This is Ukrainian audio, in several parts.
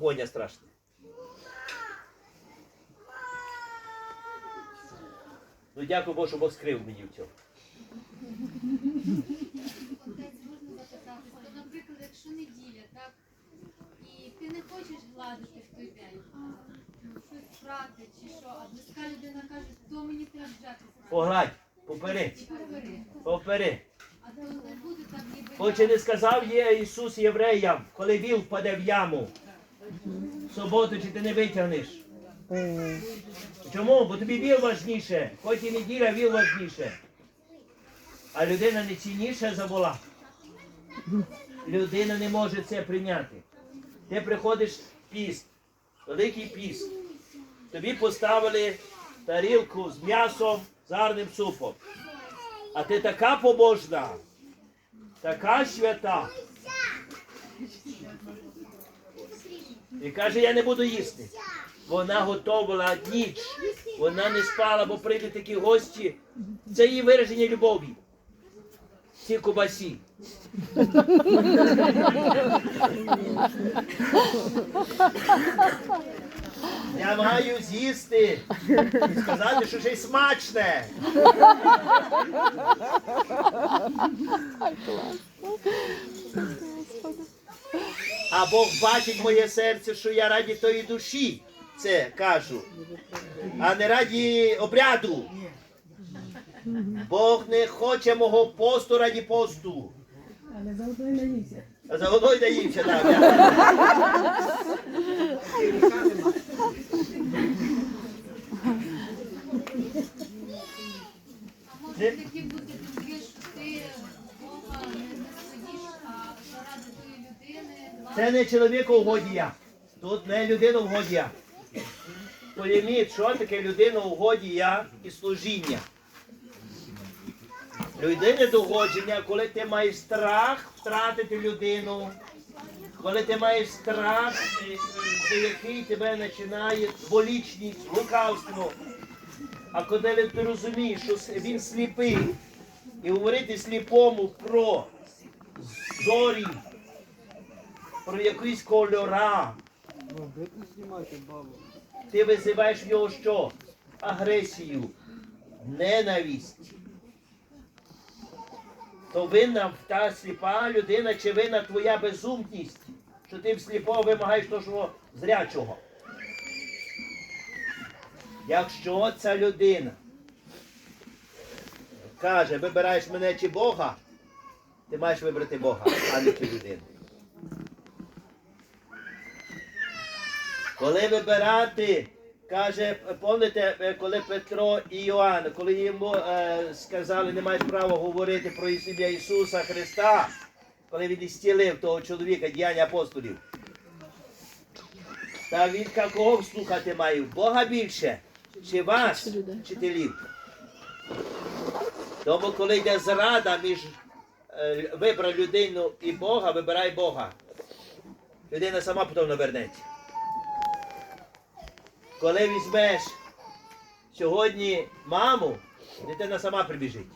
коня страшне. Ну дякую Богу, що Бог скрив мені в цьому. Отець, можна запитати, то, наприклад, якщо неділя, так, і ти не хочеш гладити в той день, щось прати чи що, а близька людина каже, то мені треба взяти. Погладь, попери, попери. А то не буде так ніби. Хоч і не сказав є Ісус євреям, коли віл впаде в яму. Суботу чи ти не витягнеш. Чому? Бо тобі віл важніше, хоч і неділя віл важніше. А людина не цінніша за вола. Людина не може це прийняти. Ти приходиш в піст, великий піст. Тобі поставили тарілку з м'ясом, з гарним супом. А ти така побожна, така свята. І каже, я не буду їсти. Вона готувала ніч. Вона не спала, бо прийдуть такі гості. Це її вираження любові. Ці кубасі. Я маю з'їсти і сказати, що ще й смачне. А Бог бачить моє серце, що я раді тої душі це кажу, а не раді обряду. Бог не хоче мого посту раді посту. Але заодно й наївся. А заодно й наївся, так. А Це не чоловікоугодія. Тут не людиноугодія. Пойміть, що таке людиноугодія і служіння. Людине догодження, коли ти маєш страх втратити людину, коли ти маєш страх, за який тебе починає дволічність, лукавство. А коли ти розумієш, що він сліпий, і говорити сліпому про зорі, про якісь кольора. Ти визиваєш в нього що? Агресію, ненависть. То винна та сліпа людина, чи винна твоя безумність, що ти в сліпого вимагаєш того зрячого. Якщо ця людина каже, вибираєш мене чи Бога, ти маєш вибрати Бога, а не цю людину. Коли вибирати, каже, пам'ятаєте, е, коли Петро і Іоанн, коли йому е, сказали, не маєш права говорити про ім'я Ісуса Христа, коли він істілив того чоловіка, діяння апостолів. Та він кого слухати має? Бога більше, чи вас, вчителів? Тому коли йде зрада між е, вибрав людину і Бога, вибирай Бога. Людина сама потім навернеться. Коли візьмеш сьогодні маму, дитина сама прибіжить.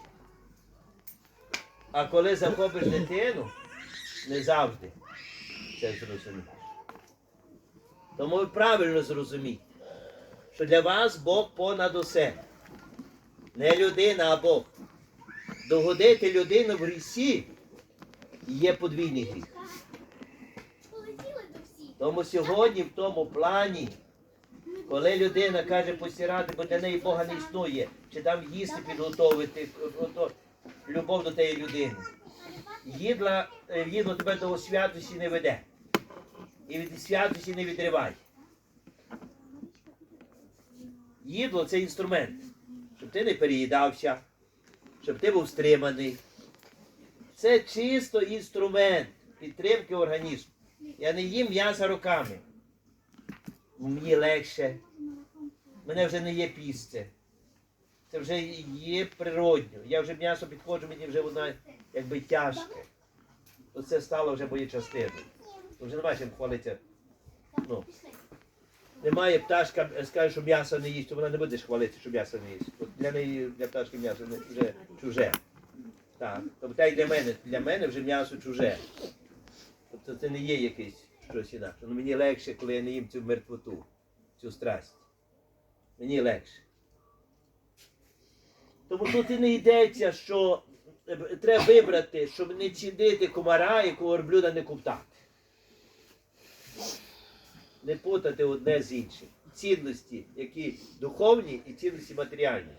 А коли захопиш дитину, не завжди це зрозумієш. Тому ви правильно зрозуміть, що для вас Бог понад усе. Не людина, а Бог. Догодити людину в грісі є подвійний гріх. Тому сьогодні в тому плані, коли людина каже постирати, бо для неї Бога не існує, чи там їсти підготовити, ото, любов до тієї людини. Їдла, е, їдло тебе до святості не веде. І від святості не відривай. Їдло це інструмент, щоб ти не переїдався, щоб ти був стриманий. Це чисто інструмент підтримки організму. Я не їм м'ясо руками. Мені легше. Мене вже не є пісце. Це вже є природньо. Я вже м'ясо підходжу, мені вже воно якби тяжке. Оце стало вже моєю частиною. Вже немає чим хвалитися. Ну. Немає пташка, е, скаже, що м'ясо не їсть, то вона не буде ж хвалитися, що м'ясо не їсть. От для неї, для пташки м'ясо вже чуже. Так. Тобто й для мене, для мене вже м'ясо чуже. Тобто це не є якийсь щось інакше. Ну мені легше, коли я не їм цю мертвоту, цю страсть. Мені легше. Тому тут і не йдеться, що е, треба вибрати, щоб не чинити комара і верблюда не куптати. Не путати одне з іншим. Цінності, які духовні і цінності матеріальні.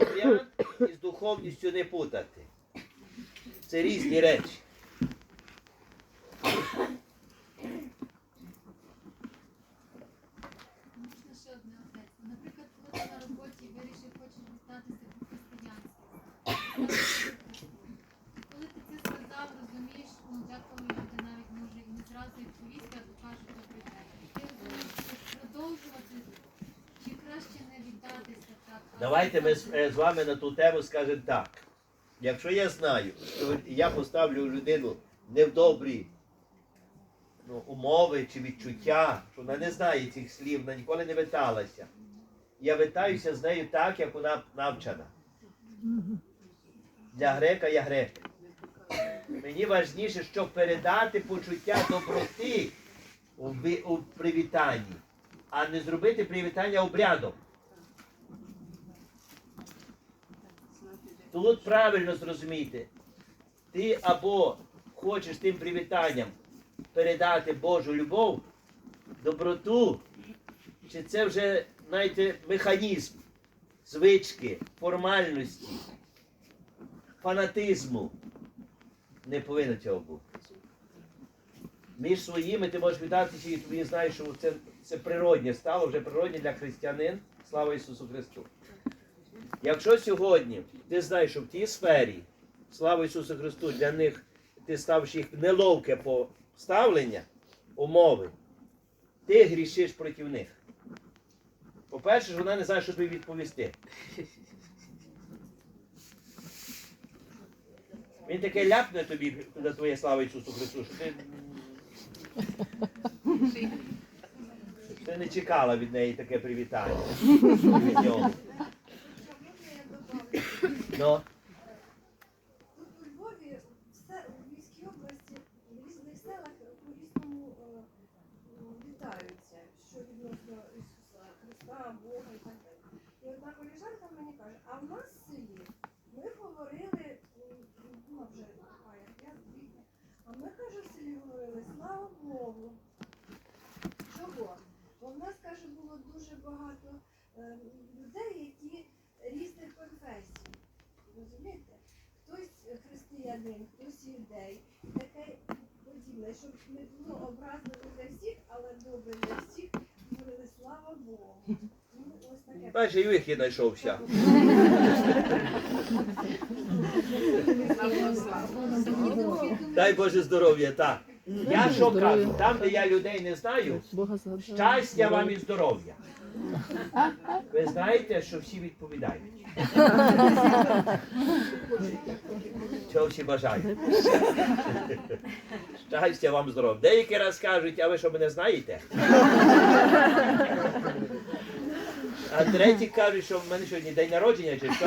Обряд із духовністю не путати. Це різні речі. Можна ще одне отець. Наприклад, коли ти на роботі вирішив, хочеш дізнатися про християнство. Коли ти це сказав, розумієш, ну деколи люди навіть може і не зразу відповісти, або кажуть добрий день. Ти розумієш, чи продовжувати, чи краще не віддатися так. а Давайте ми е, з вами на ту тему скажемо так. Якщо я знаю, що я поставлю людину не в добрі ну, умови чи відчуття, що вона не знає цих слів, вона ніколи не виталася. Я витаюся з нею так, як вона навчена. Для грека я грек. Мені важніше, щоб передати почуття доброти у привітанні, а не зробити привітання обрядом. Тут правильно зрозумійте. Ти або хочеш тим привітанням передати Божу любов, доброту, чи це вже, знаєте, механізм, звички, формальності, фанатизму. Не повинно цього бути. Між своїми ти можеш віддатися і тобі знаєш, що це, це природнє стало, вже природнє для християнин. Слава Ісусу Христу. Якщо сьогодні ти знаєш, що в тій сфері, слава Ісусу Христу, для них ти ставиш їх неловке поставлення, умови, ти грішиш проти них. По-перше, вона не знає, що тобі відповісти. Він таке ляпне тобі за твоє слава Ісусу Христу, що ти. Ти не чекала від неї таке привітання. Від нього. Ну, Тут у Львові все у Львівській області в різних селах по-різному вітаються, що відносно Ісуса Христа, Бога і так далі. І одна коліжанка мені каже, а в нас в селі ми говорили, м, ну вже я а ми каже в селі говорили, слава Богу. Чого? Бо в нас, каже, було дуже багато е, людей, які різних конфесій. Розумієте? Хтось християнин, хтось юдей, таке подібне, щоб не було образливо для всіх, але добре для всіх, говорили слава Богу. Ну, ось таке. бачиш, і вихід знайшовся. Дай Боже здоров'я, так. Я що кажу, там, де я людей не знаю, щастя вам і здоров'я. Ви знаєте, що всі відповідають. Чого всі бажають? Щастя вам здоров'я. Деякі раз кажуть, а ви що мене знаєте? А треті кажуть, що в мене сьогодні день народження чи що?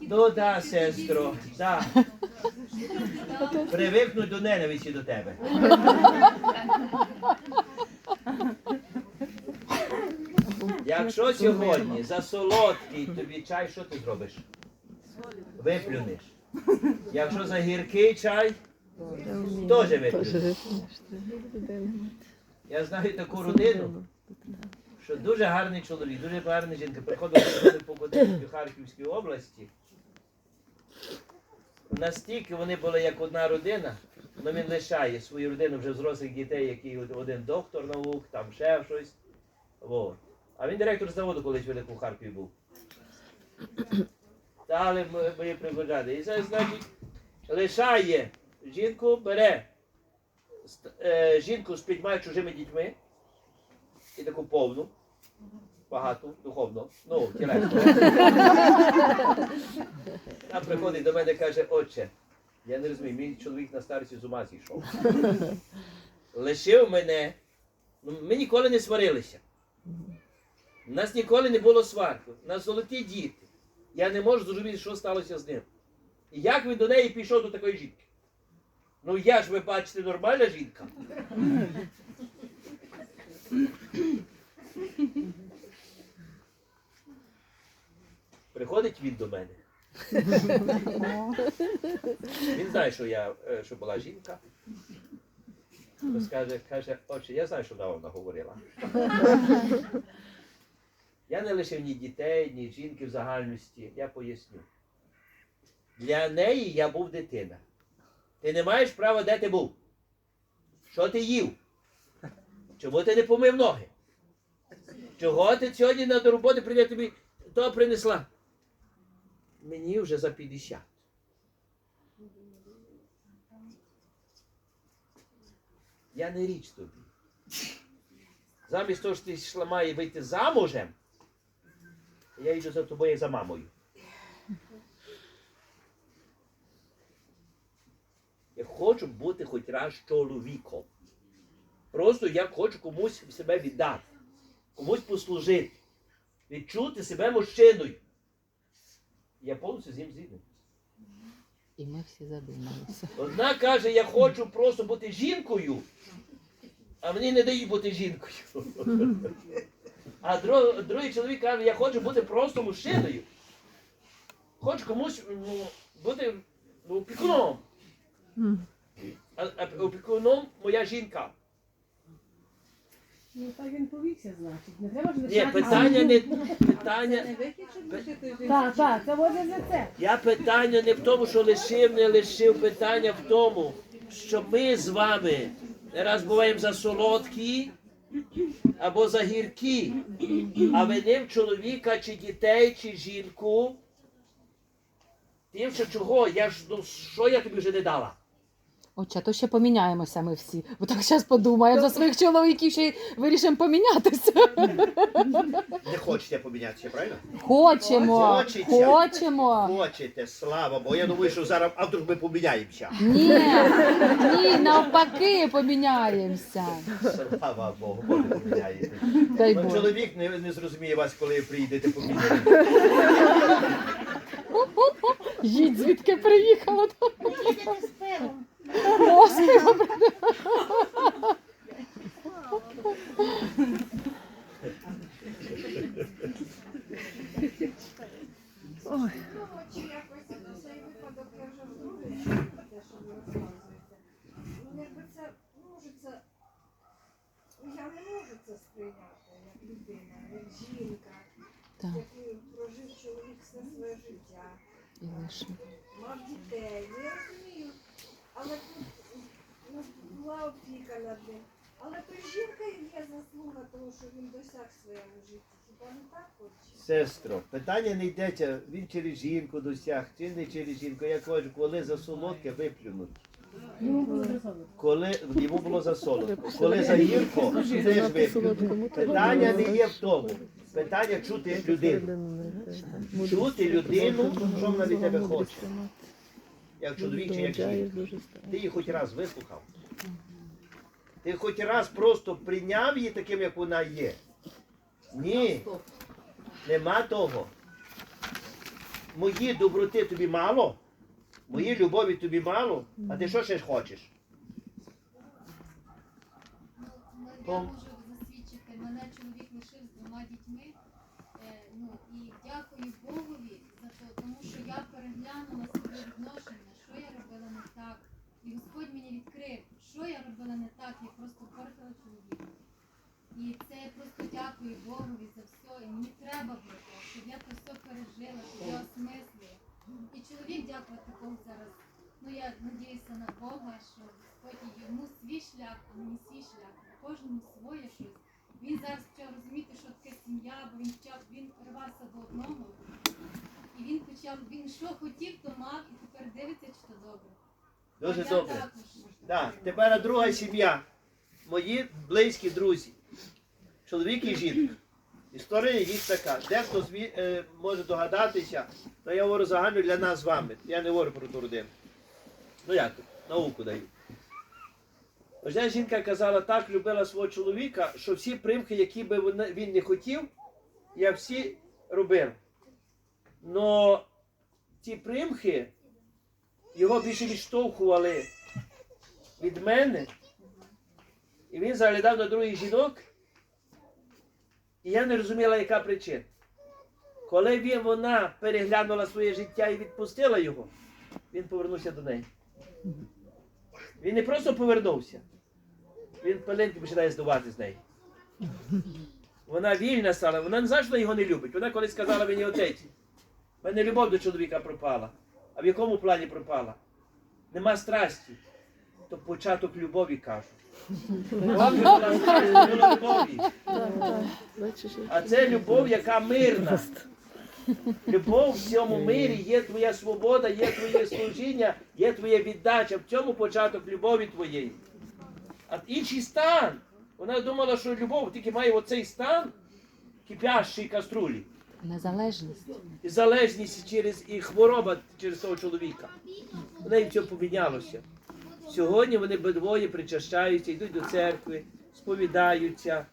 Ну да, сестро, да. Привикнуть до ненависті до тебе. Якщо сьогодні за солодкий тобі чай, що ти зробиш? Виплюнеш. Якщо за гіркий чай, теж виплюнеш. Я знаю таку родину, що дуже гарний чоловік, дуже гарна жінка. Приходила по будинку в Харківській області. Настільки вони були як одна родина, але він лишає свою родину вже взрослих дітей, який один доктор наук, там ще щось. От. А він директор заводу колись великому в Харкові був. Дали мої пригоджати. І це значить, лишає жінку, бере е, жінку з п'ятьма чужими дітьми і таку повну, багату, духовно, ну, тілесно. Там приходить до мене і каже, отче, я не розумію, мій чоловік на старості з ума зійшов. Лишив мене, ну, ми ніколи не сварилися. У нас ніколи не було сварки. У нас золоті діти. Я не можу зрозуміти, що сталося з ним. І як він до неї пішов до такої жінки? Ну я ж ви бачите, нормальна жінка. Приходить він до мене. Він знає, що я е, що була жінка. Розкаже, каже, отче, я знаю, що вона вам наговорила. Я не лишив ні дітей, ні жінки в загальності. Я поясню. Для неї я був дитина. Ти не маєш права, де ти був. Що ти їв? Чому ти не помив ноги? Чого ти сьогодні на до роботи прийде тобі то принесла? Мені вже за 50. Я не річ тобі. Замість того, що ти йшла має вийти замужем, я йду за тобою як за мамою. Я хочу бути хоч раз чоловіком. Просто я хочу комусь себе віддати, комусь послужити, відчути себе мужчиною. Я повністю з ним згідний. І ми всі задумалися. Одна каже, я хочу просто бути жінкою, а мені не дають бути жінкою. А друг, другий чоловік каже, я хочу бути просто мужчиною. Хочу комусь ну, бути ну, опікуном. А, а опікуном моя жінка. Ну так він повівся, значить. Не треба ж Ні, лишати питання не питання. Так, так, це може за це. Я питання не в тому, що лишив, не лишив. Питання в тому, що ми з вами не раз буваємо за солодкі або за гіркі, а винив чоловіка, чи дітей, чи жінку. Тим, що чого? Я ж ну що я тобі вже не дала? Отче, то ще поміняємося ми всі. Бо так зараз подумаємо за своїх чоловіків ще й вирішимо помінятися. Не хочете помінятися, правильно? Хочемо. Хочеться. Хочемо. Хочете, слава, бо я думаю, що зараз а вдруг ми поміняємося. Ні, ні, навпаки, поміняємося. Слава Богу, Боже, поміняєте. Дай Бог. чоловік не, не зрозуміє вас, коли приїдете поміняти. Їдь, звідки приїхала. Їдете з пивом. Випадок я не можу це сприйняти як людина, як жінка, Так, якою прожив чоловік все своє життя, і лише. мав дітей. Ну, я розумію, але тут ну, була опіка над ним. Але то жінка є заслуга того, що він досяг своєму житті. Сестро, питання не йдеться, він через жінку досяг, чи не через жінку. Я кажу, коли за солодке виплюнуть. Коли йому було за солодко, коли за гірко, теж виплюнуть. Питання не є в тому. Питання чути людину. Чути людину, що вона від тебе хоче. Як чоловік чи як жінка. Ти її хоч раз вислухав. Ти хоч раз просто прийняв її таким, як вона є. Ні. Нема того. Мої доброти тобі мало, мої любові тобі мало, а ти що ще хочеш? Я можу засвідчити, мене чоловік лишив з двома дітьми. Е, ну і дякую Богові за те, тому що я переглянула своє відношення, так. І Господь мені відкрив, що я робила не так, я просто портила чоловіка. І це я просто дякую Богові за все. І мені треба було, щоб я це все пережила, щоб я осмислила. І чоловік дякувати Богу зараз. Ну я надіюся на Бога, що Господь йому свій шлях, а мені свій шлях, кожному своє щось. Він зараз почав розуміти, що таке сім'я, бо він почав, він рвався до одного. І він почав, він що хотів, то мав, і тепер дивиться, чи то добре. Дуже добре. Так, тепер друга сім'я. Мої близькі друзі. Чоловік і жінка. Історія їх така. Дехто зві- е, може догадатися, то я говорю загально для нас з вами. Я не говорю про ту родину. Ну як, науку даю. Одна жінка казала так, любила свого чоловіка, що всі примхи, які би він не хотів, як всі робили. Но ці примхи його більше відштовхували від мене. І він заглядав на других жінок. І я не розуміла, яка причина. Коли він, вона переглянула своє життя і відпустила його, він повернувся до неї. Він не просто повернувся, він пеленки починає здувати з неї. Вона вільна стала, вона не знає, його не любить. Вона колись сказала мені отець, в мене любов до чоловіка пропала. А в якому плані пропала? Нема страсті. То початок любові кажуть. А це любов, яка мирна. Любов в цьому мирі є твоя свобода, є твоє служіння, є твоя віддача. В цьому початок любові твоєї. А інший стан. Вона думала, що любов тільки має оцей стан кипящої каструлі. Незалежність. І залежність через і хвороба через того чоловіка. В неї все помінялося. Сьогодні вони обидвоє причащаються, йдуть до церкви, сповідаються,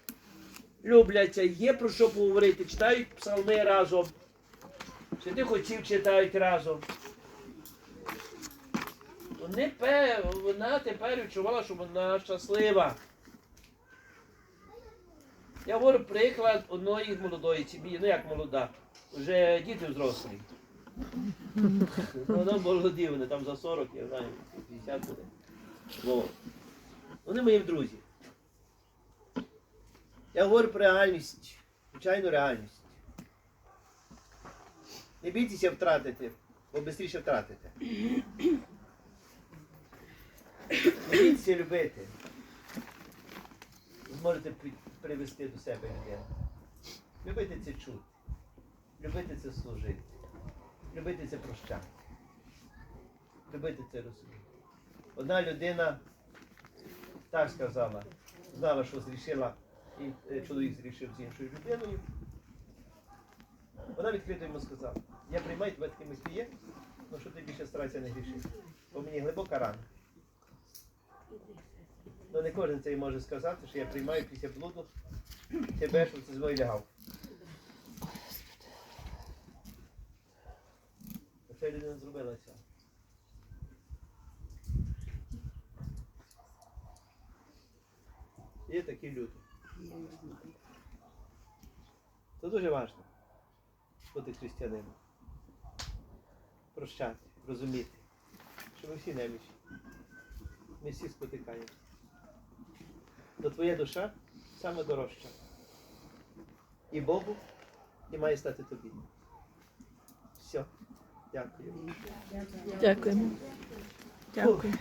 любляться, є про що поговорити, читають псалми разом, святих отців читають разом. Вони, вона тепер відчувала, що вона щаслива. Я говорю приклад одної молодої сім'ї, ну як молода, вже діти взрослі. Вона молоді, вони там за 40, я знаю, 50 буде. Во. Вони мої друзі. Я говорю про реальність, звичайну реальність. Не бійтеся втратити, бо швидше втратите. Не бійтеся любити. Зможете привести до себе людину. Любити це чути. Любити це служити. Любити це прощати. Любити це розуміти. Одна людина так сказала, знала, що зрішила, і е, чоловік зрішив з іншою людиною. Вона відкрито йому сказала, я приймаю тебе таким, як ти є, але що ти більше старайся не грішити. Бо мені глибока рана. Ну не кожен це може сказати, що я приймаю після блуду тебе, щоб ти зі мною лягав. Ця людина зробила це. Є такі люди. Це дуже важливо бути християнином. Прощати, розуміти, що ми всі немічі. Ми всі спотикаємося. То твоя душа саме дорожча. І Богу, і має стати тобі. Все. Дякую. Дякуємо. Дякую.